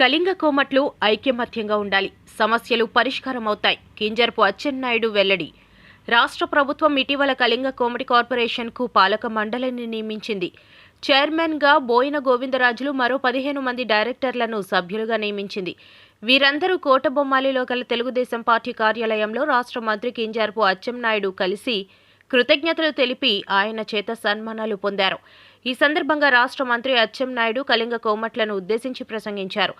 కళింగ కోమట్లు ఐక్యమత్యంగా ఉండాలి. సమస్యలు పరిష్కారమవుతాయి. కింజర్పు అచ్చెన్నాయుడు వెల్లడి. రాష్ట్ర ప్రభుత్వం ఇటీవల కళింగ కోమటి కార్పొరేషన్కు పాలక మండలిని నియమించింది. చైర్మన్గా బోయిన గోవిందరాజులు మరో పదిహేను మంది డైరెక్టర్లను సభ్యులుగా నియమించింది. వీరందరూ కోటబొమ్మాలిలో గల తెలుగుదేశం పార్టీ కార్యాలయంలో రాష్ట్ర మంత్రి కింజార్పు అచ్చెన్నాయుడు కలిసి కృతజ్ఞతలు తెలిపి ఆయన చేత సన్మానాలు పొందారు. ఈ సందర్భంగా రాష్ట్ర మంత్రి అచ్చెన్నాయుడు కళింగ కోమట్లను ఉద్దేశించి ప్రసంగించారు.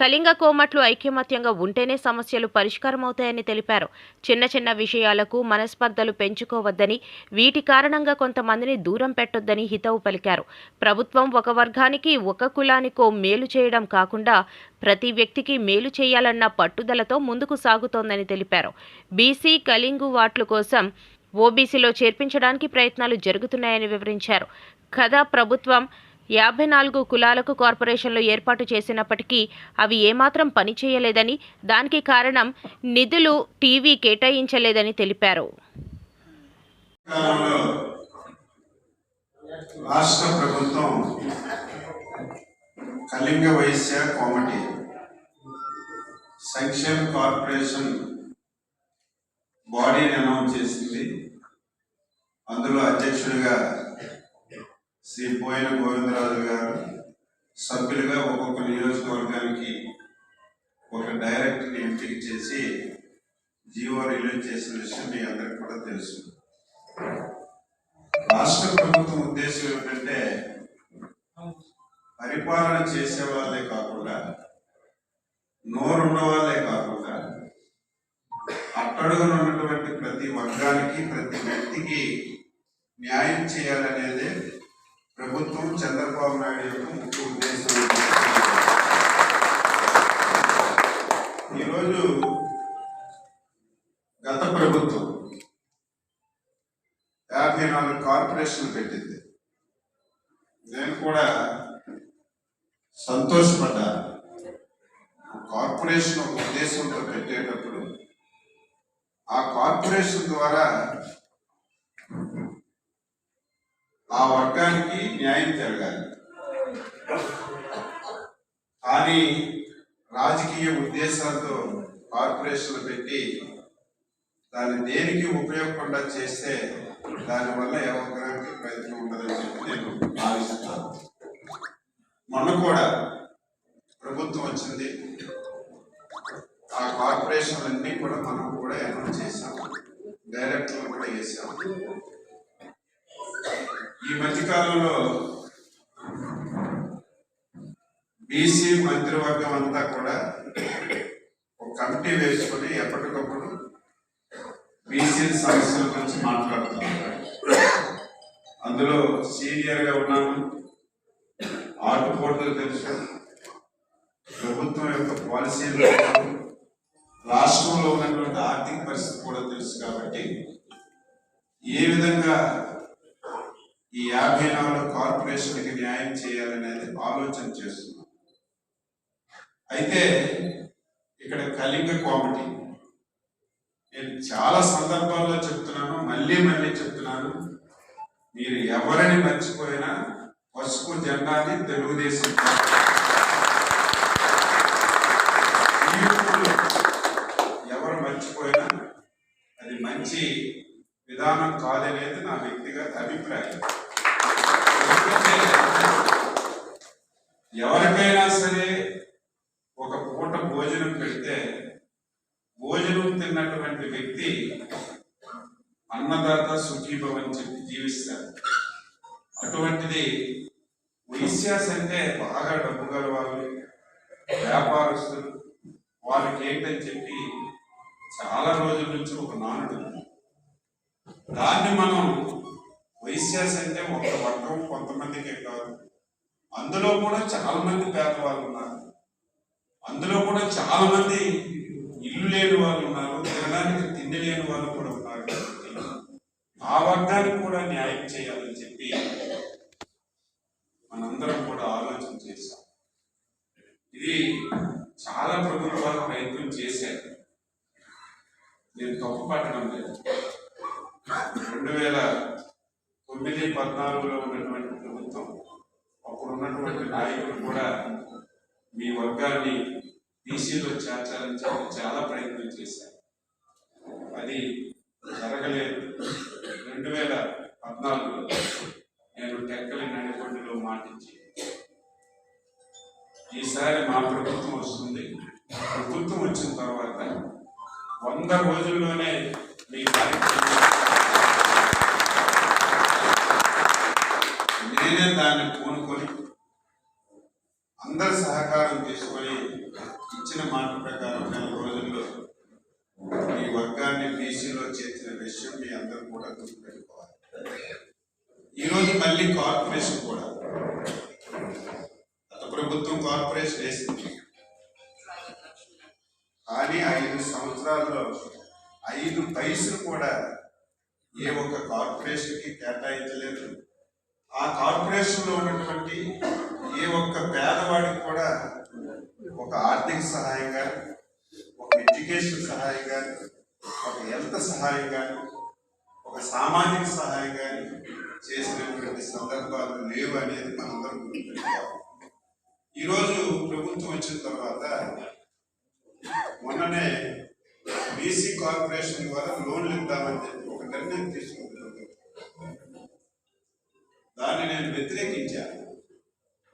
కళింగ కోమట్లు ఐక్యమత్యంగా ఉంటేనే సమస్యలు పరిష్కారమవుతాయని తెలిపారు. చిన్న చిన్న విషయాలకు మనస్పర్ధలు పెంచుకోవద్దని వీటి కారణంగా కొంతమందిని దూరం పెట్టొద్దని హితవు పలికారు. ప్రభుత్వం ఒక వర్గానికి ఒక కులానికో మేలు చేయడం కాకుండా ప్రతి వ్యక్తికి మేలు చేయాలన్న పట్టుదలతో ముందుకు సాగుతోందని తెలిపారు. బీసీ కళింగు వాట్ల కోసం ఓబీసీలో చేర్పించడానికి ప్రయత్నాలు జరుగుతున్నాయని వివరించారు. కదా ప్రభుత్వం యాభై నాలుగు కులాలకు కార్పొరేషన్లు ఏర్పాటు చేసినప్పటికీ అవి ఏమాత్రం పనిచేయలేదని దానికి కారణం నిధులు టీవీ కేటాయించలేదని తెలిపారు. రాష్ట్ర ప్రభుత్వం కళింగ వైశ్య కోమటి సంక్షేమ కార్పొరేషన్ బాడీని అనౌన్స్ చేసింది. అందులో అధ్యక్షుడిగా శ్రీ పోయిన గోవిందరాజు గారు సభ్యులుగా ఒక్కొక్క నియోజకవర్గానికి ఒక డైరెక్టర్ని ఎంపిక చేసి జీవో రిలీజ్ చేసిన విషయం మీ అందరికి కూడా తెలుసు. రాష్ట్ర ప్రభుత్వం ఉద్దేశం ఏమిటంటే పరిపాలన చేసే వాళ్ళే కాకుండా నోరున్న వాళ్ళే కాకుండా అట్టడుగున ఉన్నటువంటి ప్రతి వర్గానికి ప్రతి వ్యక్తికి న్యాయం చేయాలనేదే ప్రభుత్వం చంద్రబాబు నాయుడు యొక్క ముఖ్య ఉద్దేశం. ఈరోజు గత ప్రభుత్వం యాభై నాలుగు కార్పొరేషన్లు పెట్టింది. నేను కూడా సంతోషపడ్డా కార్పొరేషన్ ఒక ఉద్దేశంతో పెట్టేటప్పుడు ఆ కార్పొరేషన్ ద్వారా ఆ వర్గానికి న్యాయం జరగాలి. కానీ రాజకీయ ఉద్దేశాలతో కార్పొరేషన్లు పెట్టి దాన్ని దేనికి ఉపయోగకుండా చేస్తే దానివల్ల ఏ ఒక్కరికి ప్రయత్నం ఉండదని చెప్పి నేను భావిస్తున్నాను. మొన్న కూడా ప్రభుత్వం వచ్చింది. ఆ కార్పొరేషన్లన్నీ కూడా మనం కూడా అనౌన్స్ చేశాం. డైరెక్టర్లు కూడా వేసాం ఈ మధ్యకాలంలో బీసీ మంత్రివర్గం అంతా కూడా ఒక కమిటీ వేసుకొని ఎప్పటికప్పుడు బీసీ సమస్యల గురించి మాట్లాడుతున్నారు. అందులో సీనియర్గా ఉన్నాను. ఆటుపోట్లు తెలుసు. ప్రభుత్వం యొక్క పాలసీలు రాష్ట్రంలో ఉన్నటువంటి ఆర్థిక పరిస్థితి కూడా తెలుసు కాబట్టి ఏ విధంగా ఈ యాభై నాలుగు కార్పొరేషన్కి న్యాయం చేయాలనేది ఆలోచన చేస్తున్నాం. అయితే ఇక్కడ కళింగ కామెడీ. నేను చాలా సందర్భాల్లో చెప్తున్నాను మళ్ళీ మళ్ళీ చెప్తున్నాను. మీరు ఎవరిని మర్చిపోయినా పసుపు జెండాని తెలుగుదేశం ఎవరు మర్చిపోయినా అది మంచి విధానం కాదనేది నా వ్యక్తిగత అభిప్రాయం. అన్నదాత సుఖీభవ అని చెప్పి జీవిస్తారు. అటువంటిది వైశ్యాస్ అంటే బాగా డబ్బు గల వాళ్ళు వ్యాపారస్తులు. వాళ్ళకి ఏంటని చెప్పి చాలా రోజుల నుంచి ఒక నానుడు. దాన్ని మనం వైశ్యాస్ అంటే ఒక వర్గం కొంతమందికే కాదు. అందులో కూడా చాలా మంది పేదవాళ్ళు ఉన్నారు. అందులో కూడా చాలా మంది ఇల్లు లేని వాళ్ళు ఉన్నారు. తినడానికి తిండి లేని వాళ్ళు కూడా ఆ వర్గానికి కూడా న్యాయం చేయాలని చెప్పి మనందరం కూడా ఆలోచన చేశాం. ఇది చాలా ప్రభుత్వాలు ప్రయత్నం చేశారు. నేను తప్పు పట్టడం లేదు. రెండు వేల తొమ్మిది పద్నాలుగులో ఉన్నటువంటి ప్రభుత్వం అప్పుడు ఉన్నటువంటి నాయకులు కూడా మీ వర్గాన్ని బీసీలో చేర్చాలని చెప్పి చాలా ప్రయత్నం చేశారు. అది జరగలేదు. రెండు వేల పద్నాలుగులో నేను టెక్కలి నడిగొండలో మాటించి ఈసారి మా ప్రభుత్వం వస్తుంది. ప్రభుత్వం వచ్చిన తర్వాత వంద రోజుల్లోనే మీ కార్యక్రమం నేనే దాన్ని పూనుకొని అందరి సహకారం తీసుకొని ఇచ్చిన మాట ప్రకారం నెల రోజుల్లో ఈ వర్గాన్ని చేసిన విషయం మీ అందరూ కూడా గుర్తుపెట్టుకోవాలి. ఈరోజు మళ్ళీ కార్పొరేషన్ కూడా. గత ప్రభుత్వం కార్పొరేషన్ వేసింది. కానీ ఐదు సంవత్సరాల్లో ఐదు పైసలు కూడా ఏ ఒక్క కార్పొరేషన్కి కేటాయించలేదు. ఆ కార్పొరేషన్లో ఉన్నటువంటి ఏ ఒక్క పేదవాడికి కూడా ఒక ఆర్థిక సహాయంగా ఒక ఎడ్యుకేషన్ సహాయంగా ఒక హెల్త్ సహాయంగా ఒక సామాజిక సహాయం కానీ చేసినటువంటి సందర్భాలు లేవు అనేది మనందరం గుర్తుపెట్టుకోవాలి ఈరోజు ప్రభుత్వం వచ్చిన తర్వాత మొన్ననే బీసీ కార్పొరేషన్ ద్వారా లోన్లు ఇద్దామని చెప్పి ఒక నిర్ణయం తీసుకుంది దాన్ని నేను వ్యతిరేకించాను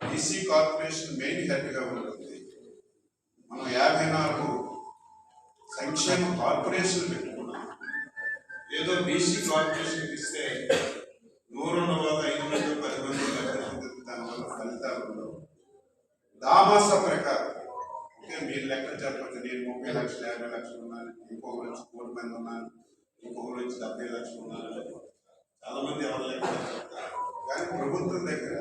బీసీ కార్పొరేషన్ మెయిన్ హెడ్గా ఉంటుంది మనం యాభై నాలుగు సంక్షేమ కార్పొరేషన్ పెట్టుకున్నాం. ఏదో బీసీ కార్పొరేషన్ ఇస్తే నూరు వందల ఐదు మంది పది మంది లెక్కలు దానివల్ల ఫలితాలు ఉండవు. దామాస ప్రకారం ఓకే మీరు లెక్క చెప్పండి. నేను ముప్పై లక్షలు యాభై లక్షలు ఉన్నాను ఇంకొకరు వచ్చి కోటి మంది ఉన్నాను ఇంకొకరు వచ్చి డెబ్బై లక్షలు ఉన్నాను చాలా మంది ఎవరు లెక్క చెప్తారు. కానీ ప్రభుత్వం దగ్గర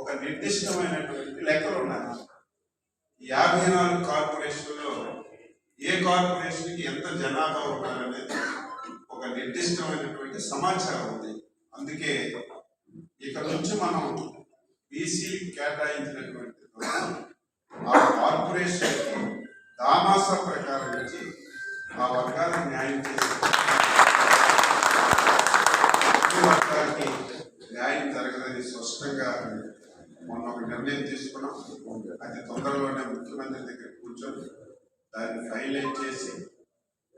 ఒక నిర్దిష్టమైనటువంటి లెక్కలు ఉన్నాయి. యాభై నాలుగు కార్పొరేషన్లో ఏ కార్పొరేషన్కి ఎంత జనాభా ఉన్నారనేది ఒక నిర్దిష్టమైనటువంటి సమాచారం ఉంది. అందుకే ఇక నుంచి మనం బీసీ కేటాయించినటువంటి ఆ కార్పొరేషన్ దామాస ప్రకారం నుంచి ఆ వర్గాలకు న్యాయం చేసి వర్గానికి న్యాయం జరగదని స్పష్టంగా మొన్న ఒక నిర్ణయం తీసుకున్నాం. అది తొందరలోనే ముఖ్యమంత్రి దగ్గర కూర్చొని దాన్ని హైలైట్ చేసి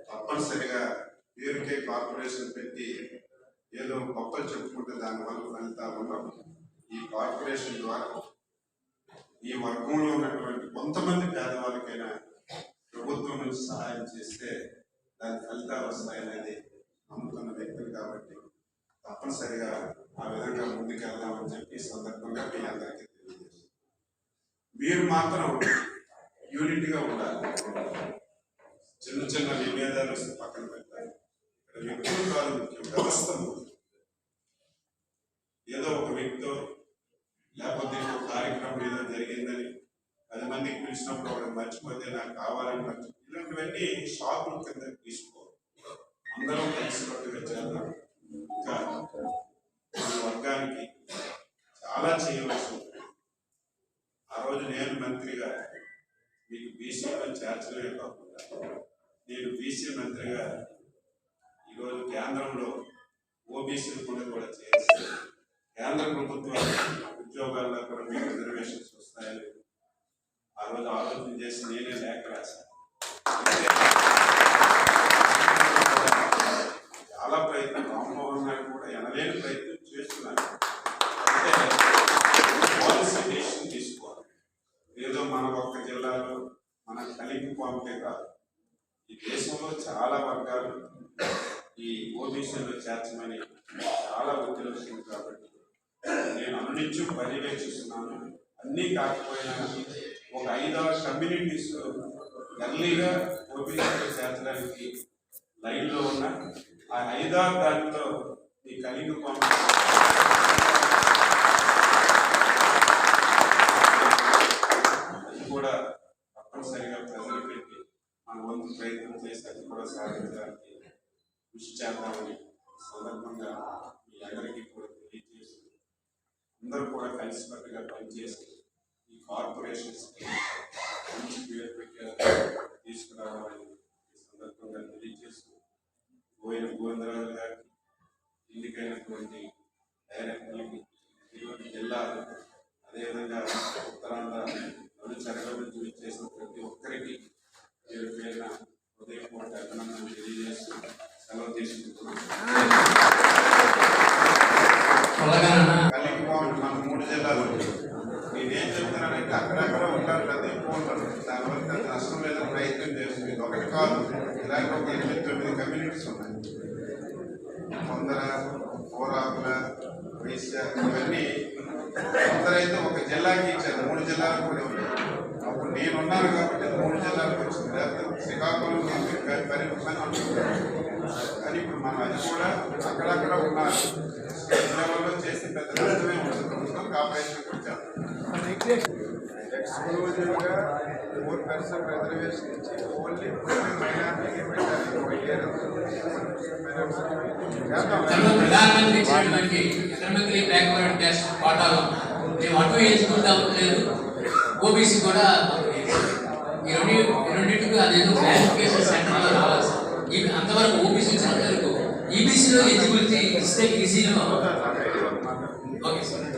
తప్పనిసరిగా పేరుకే కార్పొరేషన్ పెట్టి ఏదో గొప్పలు చెప్పుకుంటే దానివల్ల ఫలితాలు ఉండవు. ఈ కార్పొరేషన్ ద్వారా ఈ వర్గంలో ఉన్నటువంటి కొంతమంది పేదవాళ్ళకైనా ప్రభుత్వం నుంచి సహాయం చేస్తే దాని ఫలితాలు వస్తాయనేది నమ్ముతున్న వ్యక్తులు కాబట్టి తప్పనిసరిగా ఆ విధంగా ముందుకెళ్దామని చెప్పి సందర్భంగా మీ అందరికీ తెలియజేస్తాను మీరు మాత్రం యూనిట్గా ఉండాలి. చిన్న చిన్న విభేదాలు పక్కన పెట్టాలి. ఇక్కడ వ్యక్తులు కాదు ముఖ్యం వ్యవస్థ ఏదో ఒక వ్యక్తితో లేకపోతే కార్యక్రమం ఏదో జరిగిందని పది మందికి పిలిచినప్పుడు వాడు మర్చిపోతే నాకు కావాలని మర్చి ఇలాంటివన్నీ షాపుల కింద తీసుకో అందరం కలిసినట్టుగా చేద్దాం. ఇంకా మన వర్గానికి చాలా చేయవచ్చు ఆ రోజు నేను మంత్రిగా మీకు బీసీలో చేర్చడమే కాకుండా నేను బీసీ మంత్రిగా ఈరోజు కేంద్రంలో ఓబీసీ కూడా కూడా చేసి కేంద్ర ప్రభుత్వం ఉద్యోగాల్లో కూడా మీకు రిజర్వేషన్స్ వస్తాయని ఆ రోజు ఆలోచన చేసి నేనే లేఖ రాశాను అంటే చాలా ప్రయత్నం రామ్మోహన్ నాయుడు కూడా ఎనలేని ప్రయత్నం చేస్తున్నారు అంటే పాలసీ డెసిషన్ తీసుకోవాలి ఏదో మన ఒక్క జిల్లాలో మన కలిగి పంపే కాదు. ఈ దేశంలో చాలా వర్గాలు ఈ ఓబీసీలో చేర్చమని చాలా ఒత్తిడి వస్తుంది కాబట్టి నేను అన్నించు పర్యవేక్షిస్తున్నాను. అన్నీ కాకపోయినా ఒక ఐదారు కమ్యూనిటీస్ ఎర్లీగా ఓబీసీలో చేర్చడానికి లైన్లో ఉన్న ఆ ఐదారు దాంట్లో ఈ కలిగి కూడా మన వంతు ప్రయత్నం చేసి అది కూడా సాధించడానికి కృషి చేద్దామని సందర్భంగా మీ అందరికీ కూడా తెలియజేస్తూ అందరూ కూడా కలిసికట్టుగా పనిచేసి ఈ కార్పొరేషన్స్ మంచి పేరు పెట్టేలా తీసుకురావాలని ఈ సందర్భంగా తెలియజేస్తూ పోయిన గోవిందరాజు గారికి ఎన్నికైనటువంటి మన మూడు జిల్లాలు నేనేం చెప్తున్నానంటే అక్కడక్కడ ఉంటారు కదా ఎక్కువ ఉంటారు దానివల్ల పెద్ద నష్టం లేదని ప్రయత్నం చేస్తుంది ఒకటి కాదు ఇలాంటి ఒక ఎనిమిది తొమ్మిది కమ్యూనిటీస్ ఉన్నాయి కొందర పోరాకుల వైశ్య ఇవన్నీ కొందరైతే ఒక జిల్లాకి ఇచ్చారు మూడు జిల్లాలకు కూడా ఉన్నాయి అప్పుడు నేను ఉన్నాను కాబట్టి మూడు జిల్లాలకు వచ్చింది లేకపోతే శ్రీకాకుళం పరిమితమని అనుకుంటున్నాను కానీ ఇప్పుడు మనం అది కూడా అక్కడక్కడ ఉన్న స్టేట్ లెవెల్లో చేసి పెద్ద నష్టమే ఉంటుంది ప్రభుత్వం కాపరేషన్ కూడా ఎక్స్క్లూజివ్గా ఫోర్ పర్సెంట్ రిజర్వేషన్ ఇచ్చి ఓన్లీ మైనార్టీకి పెట్టాలి ఒక ఇయర్ ప్రధానమంత్రి ఇచ్చినటువంటి ఎకనామికలీ బ్యాక్వర్డ్ క్యాస్ట్ పాఠాలు మేము అటు ఎంచుకుంటాం లేదు ఓబీసీ కూడా ఈ రెండు రెండింటికి అదేదో క్లారిఫికేషన్ సెంటర్లో రావాలి అంతవరకు ఓబీసీ వచ్చినంత వరకు ఈబీసీలో ఎలిజిబిలిటీ ఇస్తే ఈసీలో ఓకే సార్